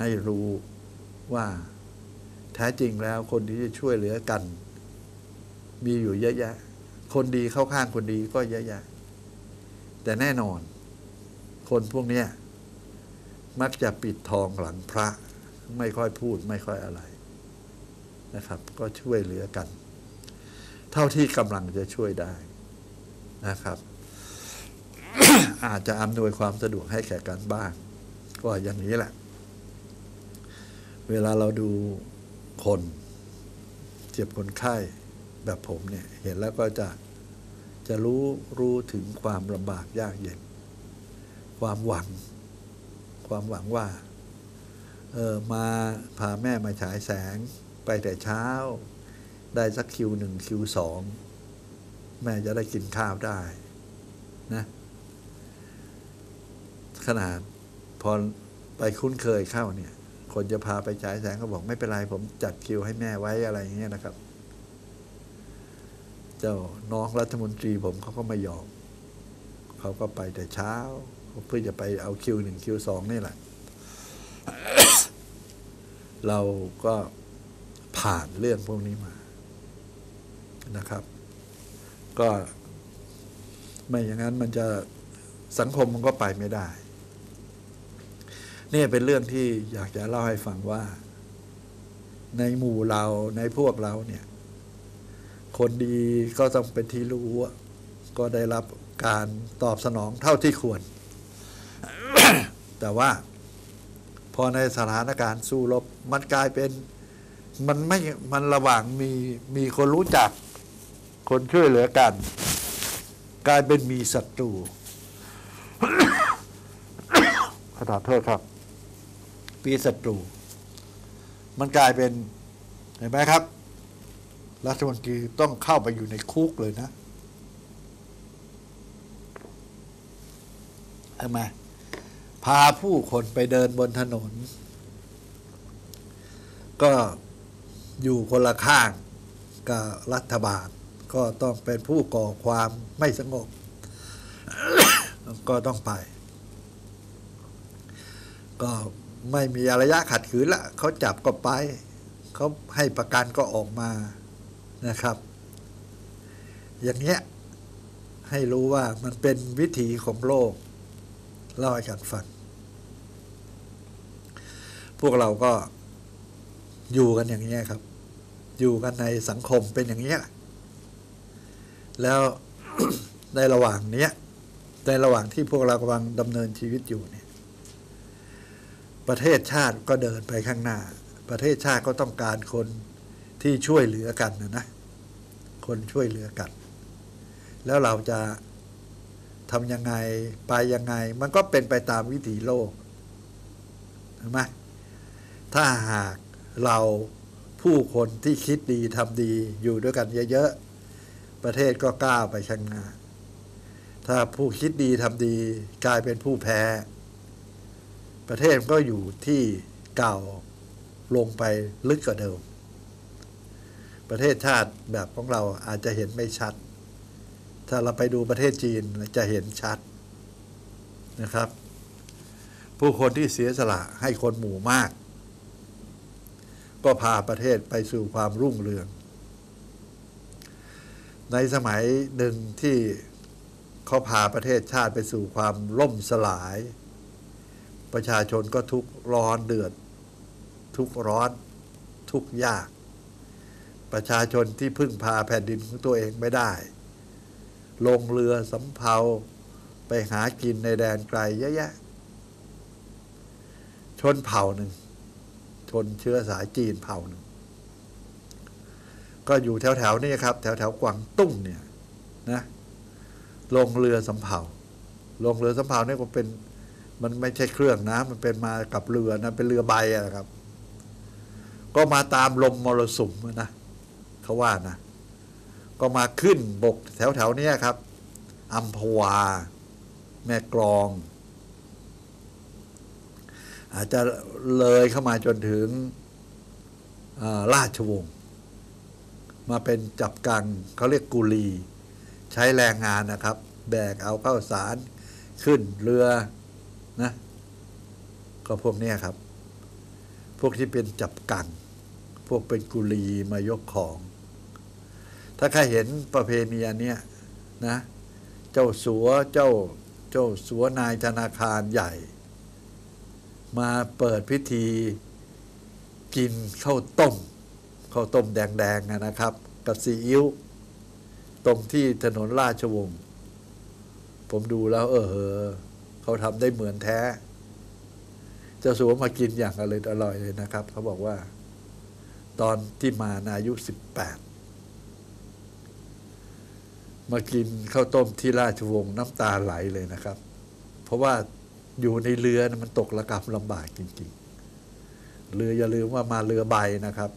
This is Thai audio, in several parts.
ให้รู้ว่าแท้จริงแล้วคนที่จะช่วยเหลือกัน มีอยู่เยอะแยะ คนดีเข้าข้างคนดีก็เยอะแยะ แต่แน่นอน คนพวกนี้มักจะปิดทองหลังพระ ไม่ค่อยพูดไม่ค่อยอะไรนะครับ ก็ช่วยเหลือกัน เท่าที่กำลังจะช่วยได้นะครับ อาจจะอำนวยความสะดวกให้แก่กันบ้าง ก็อย่างนี้แหละ เวลาเราดูคนเจ็บคนไข้แบบผมเนี่ย เห็นแล้วก็จะจะรู้รู้ถึงความลำบากยากเย็น ความหวัง ความหวังว่า เออมาพาแม่มาฉายแสงไปแต่เช้า ได้สักคิวหนึ่งคิวสองแม่จะได้กินข้าวได้นะขนาดพอไปคุ้นเคยเข้าเนี่ย คนจะพาไปฉายแสงก็บอกไม่เป็นไรผมจัดคิวให้แม่ไว้อะไรอย่างเงี้ยนะครับ เจ้าน้องรัฐมนตรีผมเขาก็ไม่ยอมเขาก็ไปแต่เช้า เพื่อจะไปเอาคิวหนึ่งคิวสองนี่แหละ เราก็ผ่านเรื่องพวกนี้มานะครับ ก็ ไม่อย่างนั้นมันจะสังคมมันก็ไปไม่ได้ นี่เป็นเรื่องที่อยากจะเล่าให้ฟังว่า ในหมู่เราในพวกเราเนี่ย คนดีก็ต้องเป็นที่รู้ ก็ได้รับการตอบสนองเท่าที่ควร แต่ว่า พอในสถานการณ์สู้รบ มันกลายเป็นมันไม่มันระหว่างมีมีคนรู้จัก คนช่วยเหลือกัน กลายเป็นมีศัตรูขอโทษครับ ปีศัตรู มันกลายเป็นเห็นไหมครับ รัฐมนตรีต้องเข้าไปอยู่ในคุกเลยนะทำไมพาผู้คนไปเดินบนถนน ก็อยู่คนละข้างกับรัฐบาล ก็ต้องเป็นผู้ก่อความไม่สงบ ก็ต้องไป ก็ ไม่มีอารยะขัดขืนละเขาจับก็ไป เขาให้ประกันก็ออกมานะครับ อย่างเงี้ย ให้รู้ว่ามันเป็นวิถีของโลกเล่าให้กันฟัง พวกเราก็อยู่กันอย่างนี้ยครับ อยู่กันในสังคมเป็นอย่างนี้ย แล้วในระหว่างเนี้ยในระหว่างที่พวกเรากำลังดำเนินชีวิตอยู่เนี่ย ประเทศชาติก็เดินไปข้างหน้า ประเทศชาติก็ต้องการคนที่ช่วยเหลือกันนะนะ คนช่วยเหลือกัน แล้วเราจะทำยังไงไปยังไง มันก็เป็นไปตามวิถีโลกเห็นไหมถ้าหากเราผู้คนที่คิดดีทำดีอยู่ด้วยกันเยอะๆ ประเทศก็กล้าไปข้างหน้า ถ้าผู้คิดดีทำดีกลายเป็นผู้แพ้ ประเทศก็อยู่ที่เก่าลงไปลึกกว่าเดิม ประเทศชาติแบบของเราอาจจะเห็นไม่ชัด ถ้าเราไปดูประเทศจีนจะเห็นชัดนะครับ ผู้คนที่เสียสละให้คนหมู่มาก ก็พาประเทศไปสู่ความรุ่งเรือง ในสมัยหนึ่งที่เขาพาประเทศชาติไปสู่ความล่มสลาย ประชาชนก็ทุกข์ร้อนเดือด ทุกข์ร้อนทุกข์ยาก ประชาชนที่พึ่งพาแผ่นดินของตัวเองไม่ได้ ลงเรือสำเภาไปหากินในแดนไกลเยอะแยะ ชนเผ่าหนึ่ง ชนเชื้อสายจีนเผ่าหนึ่ง ก็อยู่แถวๆนี้ครับ แถวๆกวางตุ้งเนี่ยนะลงเรือสำเภาลงเรือสำเภาเนี่ยก็เป็น มันไม่ใช่เครื่องนะ มันเป็นมากับเรือนะเป็นเรือใบอะนะครับ ก็มาตามลมมรสุมนะเขาว่านะ ก็มาขึ้นบกแถวๆเนี้ยครับอัมพวา แม่กลอง อาจจะเลยเข้ามาจนถึงราชวงศ์มาเป็นจับกังเขาเรียกกุลี ใช้แรงงานนะครับ แบกเอาเข้าสารขึ้นเรือ นะ ก็พวกเนี้ยครับ พวกที่เป็นจับกังพวกเป็นกุลีมายกของ ถ้าใครเห็นประเพณีอันเนี้ยนะ เจ้าสัวเจ้าเจ้าสัวนายธนาคารใหญ่ มาเปิดพิธีกินข้าวต้มข้าวต้มแดงๆนะครับ กับซีอิ๊วตรงที่ถนนราชวงศ์ผมดูแล้วเออเหอ เขาทำได้เหมือนแท้เจ้าสัวมากินอย่างอร่อยอร่อยเลยนะครับ เขาบอกว่า ตอนที่มานาอายุสิบแปดมากินข้าวต้มที่ราชวงศ์น้ำตาไหลเลยนะครับ เพราะว่าอยู่ในเรือนะมันตกระกำลำบากจริงๆ เรืออย่าลืมว่ามาเรือใบนะครับ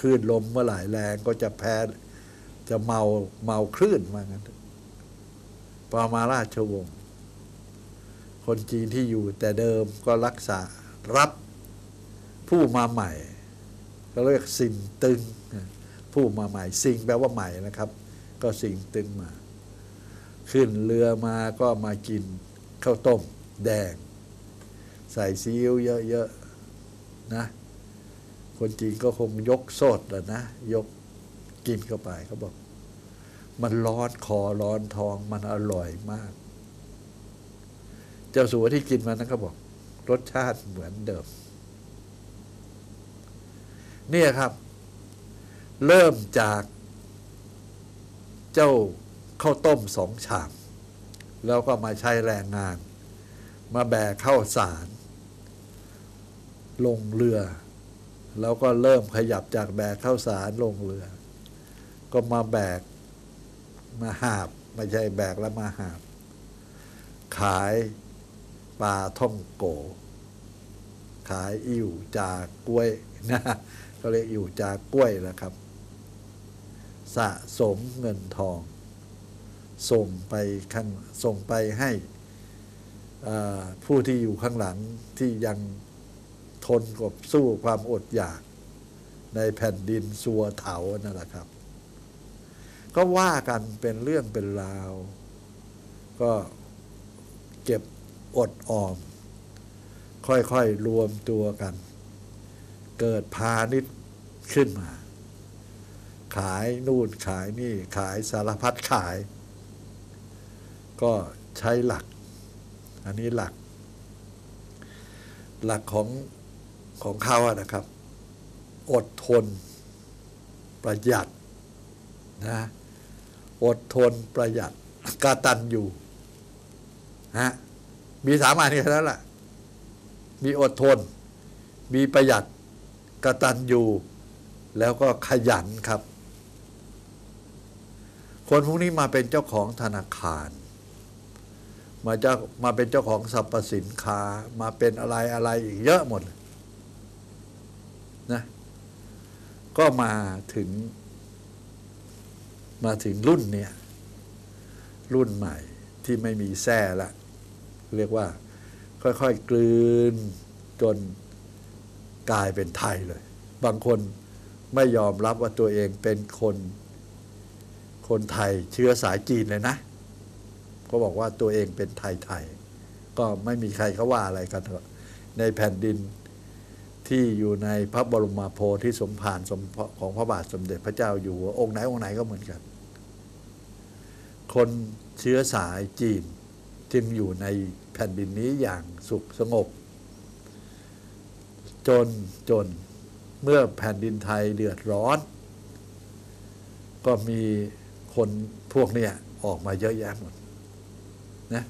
คลื่นลมเมื่อไหร่แรงก็จะแพ้จะเมาเมาคลื่นว่างั้นพอมาราชวงศ์ คนจีนที่อยู่แต่เดิมก็รักษารับผู้มาใหม่ ก็เรียกสิ่งตึง ผู้มาใหม่ สิ่งแปลว่าใหม่นะครับ ก็สิ่งตึงมา ขึ้นเรือมาก็มากินข้าวต้ม แดง ใส่ซีอิ๊วเยอะๆนะคนจีนก็คงยกโซดแหละนะ ยกกินเข้าไปเขาบอก มันร้อนคอร้อนท้องมันอร่อยมาก เจ้าสัวที่กินมานั้นก็บอก รสชาติเหมือนเดิม เนี่ยครับ เริ่มจากเจ้าข้าวต้มสองชาม แล้วก็มาใช้แรงงาน มาแบกข้าวสาร ลงเรือ แล้วก็เริ่มขยับจากแบกข้าวสารลงเรือ ก็มาแบกมาหาบ ไม่ใช่แบกแล้วมาหาบ ขาย ปลาท่องโก ขายอิ่วจากกล้วยนะก็เรียกอิ่วจากกล้วยแหละครับ สะสมเงินทอง ส่งไปข้างส่งไปให้ผู้ที่อยู่ข้างหลังที่ยังทนกับสู้ความอดอยาก ในแผ่นดินสัวเถานั่นแหละครับ ก็ว่ากันเป็นเรื่องเป็นราว ก็เก็บ อดออม ค่อยๆรวมตัวกัน เกิดพาณิชย์ขึ้นมา ขายนู่นขายนี่ขายสารพัดขาย ก็ใช้หลัก อันนี้หลัก หลักของของเขาอะนะครับ อดทน ประหยัดนะอดทนประหยัดกาตันอยู่ฮะ มีสามอันแค่นั้นแหละมีอดทน มีประหยัดกระตันอยู่ แล้วก็ขยันครับ คนพวกนี้มาเป็นเจ้าของธนาคาร มาเจ้ามาเป็นเจ้าของสรรพสินค้า มาเป็นอะไรอะไรอีกเยอะหมดนะก็มาถึง มาถึงรุ่นเนี่ยรุ่นใหม่ที่ไม่มีแท้ละ เรียกว่า ค่อยๆกลืนจนกลายเป็นไทยเลย บางคนไม่ยอมรับว่าตัวเองเป็นคนคนไทยเชื้อสายจีนเลยนะก็บอกว่าตัวเองเป็นไทยไทย ก็ไม่มีใครเขาว่าอะไรกันในแผ่นดินที่อยู่ในพระบรมโพธิสมภารสมของพระบาทสมเด็จพระเจ้าอยู่หัวองค์ไหนองค์ไหนก็เหมือนกัน คนเชื้อสายจีน จึงอยู่ในแผ่นดินนี้อย่างสุขสงบ จนจนเมื่อแผ่นดินไทยเดือดร้อน ก็มีคนพวกเนี้ยออกมาเยอะแยะหมดนะ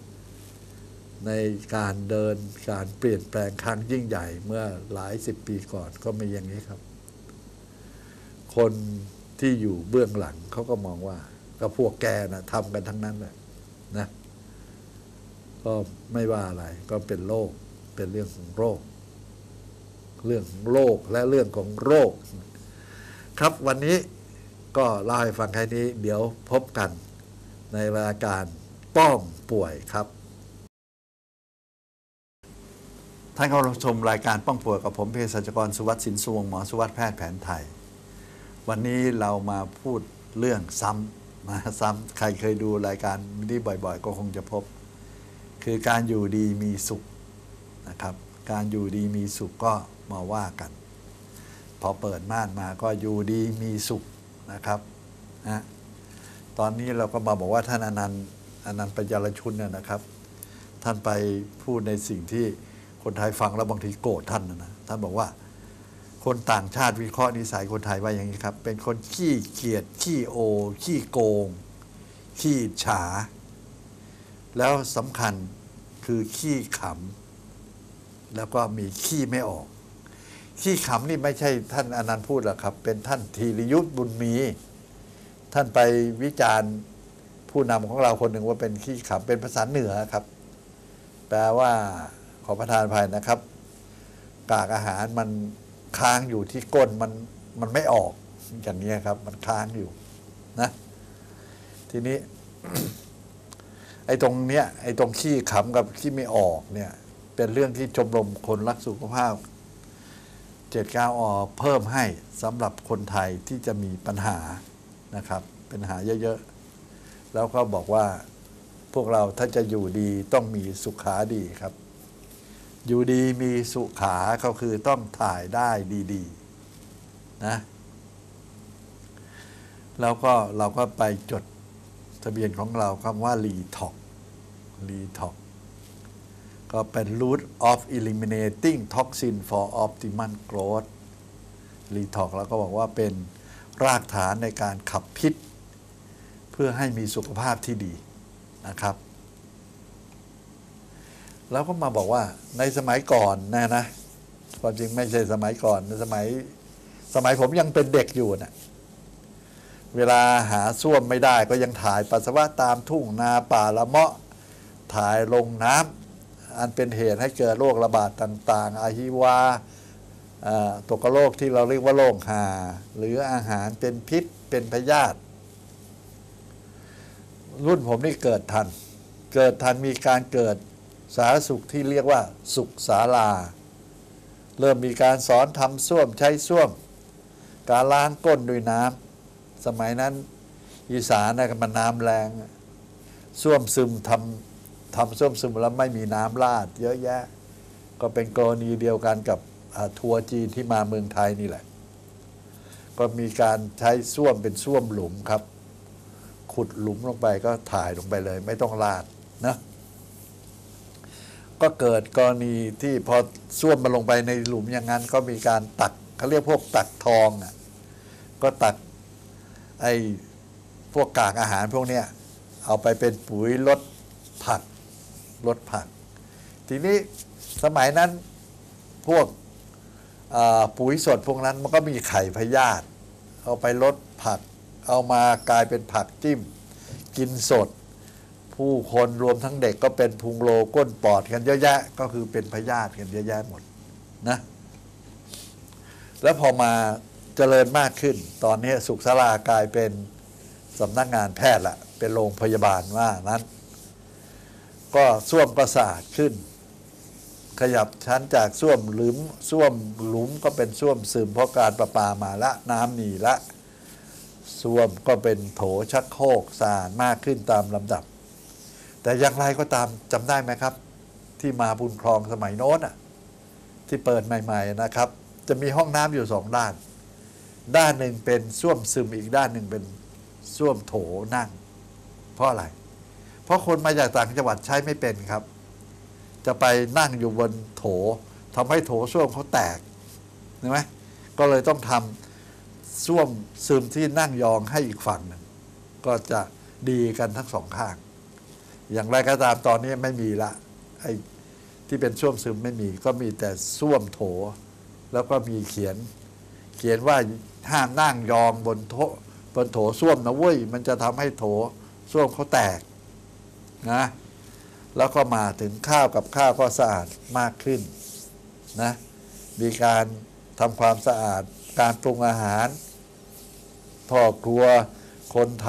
ในการเดินการเปลี่ยนแปลงครั้งยิ่งใหญ่เมื่อหลายสิบปีก่อนก็มีอย่างนี้ครับ คนที่อยู่เบื้องหลังเขาก็มองว่า ก็พวกแกนะทำกันทั้งนั้นแหละนะ ก็ไม่ว่าอะไร ก็เป็นโลกเป็นเรื่องของโรค เรื่องของโลกและเรื่องของโรค ครับวันนี้ก็เล่าให้ฟังแค่นี้ เดี๋ยวพบกันในรายการป้อมป่วยครับ ท่านเข้ารับชมรายการป้องป่วยกับผมเภสัชกรสุวัสดิ์สินสวงหมอสุวัสดิ์แพทย์แผนไทย วันนี้เรามาพูดเรื่องซ้ำมาซ้ำใครเคยดูรายการนี้บ่อย ๆ ก็คงจะพบ คือการอยู่ดีมีสุขนะครับ การอยู่ดีมีสุขก็มาว่ากัน พอเปิดม่านมาก็อยู่ดีมีสุขนะครับนะตอนนี้เราก็มาบอกว่าท่านอนันต์อนันต์ปัญญารชุนเนี่ยนะครับ ท่านไปพูดในสิ่งที่คนไทยฟังแล้วบางทีโกรธท่านนะท่านบอกว่าคนต่างชาติวิเคราะห์นิสัยคนไทยว่าอย่างนี้ครับ เป็นคนขี้เกียจขี้โอ ขี้โกง ขี้ฉา แล้วสำคัญคือขี้ขำแล้วก็มีขี้ไม่ออก ขี้ขำนี่ไม่ใช่ท่านอนันต์พูดหรอกครับ เป็นท่านธีรยุทธบุญมี ท่านไปวิจารณ์ผู้นำของเราคนหนึ่งว่าเป็นขี้ขำเป็นภาษาเหนือครับ แปลว่าขอประทานภัยนะครับ กากอาหารมันค้างอยู่ที่ก้นมันมันไม่ออกอย่างนี้ครับ มันค้างอยู่นะ ทีนี้ ไอ้ตรงเนี้ยไอ้ตรงขี้ขำกับขี้ไม่ออกเนี่ย เป็นเรื่องที่ชมรมคนรักสุขภาพเจ็ดเก้าอเพิ่มให้สำหรับคนไทยที่จะมีปัญหานะครับปัญหาเยอะๆ แล้วก็บอกว่าพวกเราถ้าจะอยู่ดีต้องมีสุขาดีครับ อยู่ดีมีสุขาก็คือต้องถ่ายได้ดีๆนะแล้วก็เราก็ไปจด ทะเบียนของเราคำว่ารีท็อกรีท็อกก็เป็น root of eliminating toxin for optimal growth รีท็อกแล้วก็บอกว่าเป็นรากฐานในการขับพิษ เพื่อให้มีสุขภาพที่ดีนะครับ แล้วก็มาบอกว่าในสมัยก่อนนะนะความจริงไม่ใช่สมัยก่อนในสมัยสมัยผมยังเป็นเด็กอยู่นะ่ะ เวลาหาส้วมไม่ได้ก็ยังถ่ายปัสสาวะตามทุ่งนาป่าละเมาะถ่ายลงน้ำอันเป็นเหตุให้เกิดโรคระบาดต่างๆ อาฮิวาตกโรคที่เราเรียกว่าโรคหา หรืออาหารเป็นพิษเป็นพยาธิรุ่นผมนี่เกิดทัน เกิดทันมีการเกิดสาธารณสุขที่เรียกว่าสุขศาลา เริ่มมีการสอนทำส้วมใช้ส้วม การล้างก้นด้วยน้ำ สมัยนั้น อีสานนะมันน้ำแรงส้วมซึมทำทำส้วมซึมแล้วไม่มีน้ำราด เยอะแยะ ก็เป็นกรณีเดียวกันกับทัวร์จีนที่มาเมืองไทยนี่แหละ ก็มีการใช้ส้วมเป็นส้วมหลุมครับ ขุดหลุมลงไปก็ถ่ายลงไปเลย ไม่ต้องราดนะก็เกิดกรณีที่พอส้วมมาลงไปในหลุมอย่างนั้น ก็มีการตักเขาเรียกพวกตักทองอะก็ตัก ไอ้พวกกากอาหารพวกเนี้ยเอาไปเป็นปุ๋ยลดผักลดผัก ทีนี้สมัยนั้นพวกปุ๋ยสดพวกนั้นมันก็มีไข่พยาธิเอาไปลดผัก เอามากลายเป็นผักจิ้ม กินสด ผู้คนรวมทั้งเด็กก็เป็นพุงโลก้นปอดกันเยอะแยะ ก็คือเป็นพยาธิกันเยอะแยะหมดนะแล้วพอมา เจริญมากขึ้น ตอนนี้สุขศาลากลายเป็นสำนักงานแพทย์ละเป็นโรงพยาบาลว่านั้น ก็ส้วมก็สะอาดขึ้น ขยับชั้นจากส้วมหลุมส้วมหลุมก็เป็นส้วมซึมเพราะการประปามาละน้ำหนีละส้วมก็เป็นโถชักโครกสะอาดมากขึ้นตามลำดับ แต่อย่างไรก็ตามจำได้ไหมครับ ที่มาบุญคลองสมัยโน้นอะที่เปิดใหม่ ๆนะครับ จะมีห้องน้ำอยู่สองด้าน ด้านหนึ่งเป็นส้วมซึมอีกด้านหนึ่งเป็นส้วมโถนั่ง เพราะอะไร เพราะคนมาจากต่างจังหวัดใช้ไม่เป็นครับ จะไปนั่งอยู่บนโถทำให้โถส้วมเขาแตกเห็นไหมก็เลยต้องทำส้วมซึมที่นั่งยองให้อีกฝั่งหนึ่งก็จะดีกันทั้งสองข้าง อย่างไรก็ตามตอนนี้ไม่มีละไอ้ที่เป็นส้วมซึมไม่มี ก็มีแต่ส้วมโถ แล้วก็มีเขียน เขียนว่าห้ามนั่งยองบนโถบนโถส้วมนะเว้ย มันจะทำให้โถส้วมเขาแตกนะแล้วก็มาถึงข้าวกับข้าวก็สะอาดมากขึ้นนะมีการทำความสะอาดการปรุงอาหารพ่อครัวคนท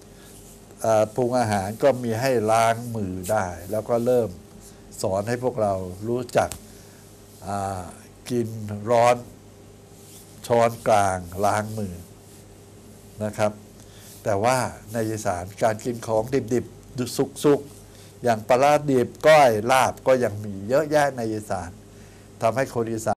ำปรุงอาหารก็มีให้ล้างมือได้ แล้วก็เริ่มสอนให้พวกเรารู้จักกินร้อน ช้อนกลางล้างมือนะครับ แต่ว่าในอีสานการกินของดิบๆสุกๆอย่างปลาดิบก้อยลาบก็ยังมีเยอะแยะในอีสานทำให้คนอีสาน